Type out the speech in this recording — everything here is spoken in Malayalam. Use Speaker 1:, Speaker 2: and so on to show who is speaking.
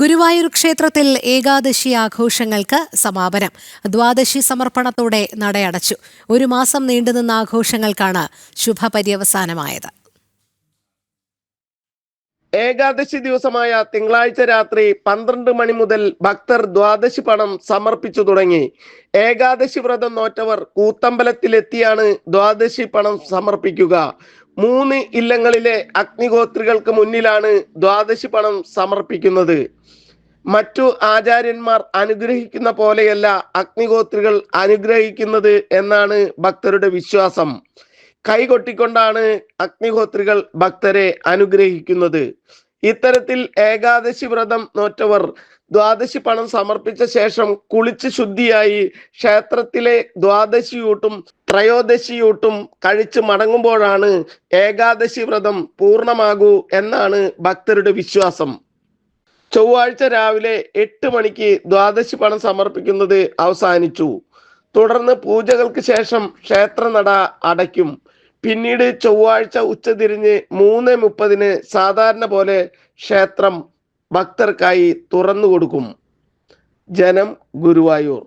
Speaker 1: ഗുരുവായൂർ ക്ഷേത്രത്തിൽ ഏകാദശി ആഘോഷങ്ങൾക്ക് സമാപനം. ദ്വാദശി സമർപ്പണത്തോടെ നടയടച്ചു. ഒരു മാസം നീണ്ടുനിന്ന ആഘോഷങ്ങൾക്കാണ് ശുഭപര്യവസാനമായത്.
Speaker 2: ഏകാദശി ദിവസമായ തിങ്കളാഴ്ച രാത്രി പന്ത്രണ്ട് മണി മുതൽ ഭക്തർ ദ്വാദശി പണം സമർപ്പിച്ചു തുടങ്ങി. ഏകാദശി വ്രതം നോറ്റവർ കൂത്തമ്പലത്തിലെത്തിയാണ് ദ്വാദശി പണം സമർപ്പിക്കുക. മൂന്ന് ഇല്ലങ്ങളിലെ അഗ്നിഗോത്രികൾക്ക് മുന്നിലാണ് ദ്വാദശി പണം സമർപ്പിക്കുന്നത്. മറ്റു ആചാര്യന്മാർ അനുഗ്രഹിക്കുന്ന പോലെയല്ല അഗ്നിഗോത്രികൾ അനുഗ്രഹിക്കുന്നത് എന്നാണ് ഭക്തരുടെ വിശ്വാസം. കൈകൊട്ടിക്കൊണ്ടാണ് അഗ്നിഹോത്രികൾ ഭക്തരെ അനുഗ്രഹിക്കുന്നത്. ഇത്തരത്തിൽ ഏകാദശി വ്രതം നോറ്റവർ ദ്വാദശി പണം സമർപ്പിച്ച ശേഷം കുളിച്ച് ശുദ്ധിയായി ക്ഷേത്രത്തിലെ ദ്വാദശിയൂട്ടും ത്രയോദശിയൂട്ടും കഴിച്ച് മടങ്ങുമ്പോഴാണ് ഏകാദശി വ്രതം പൂർണമാകൂ എന്നാണ് ഭക്തരുടെ വിശ്വാസം. ചൊവ്വാഴ്ച രാവിലെ എട്ട് മണിക്ക് ദ്വാദശി പണം സമർപ്പിക്കുന്നത് അവസാനിച്ചു. തുടർന്ന് പൂജകൾക്ക് ശേഷം ക്ഷേത്രനട അടയ്ക്കും. പിന്നീട് ചൊവ്വാഴ്ച ഉച്ചതിരിഞ്ഞ് മൂന്ന് മുപ്പതിന് സാധാരണ പോലെ ക്ഷേത്രം ഭക്തർക്കായി തുറന്നു കൊടുക്കും ജനം ഗുരുവായൂർ.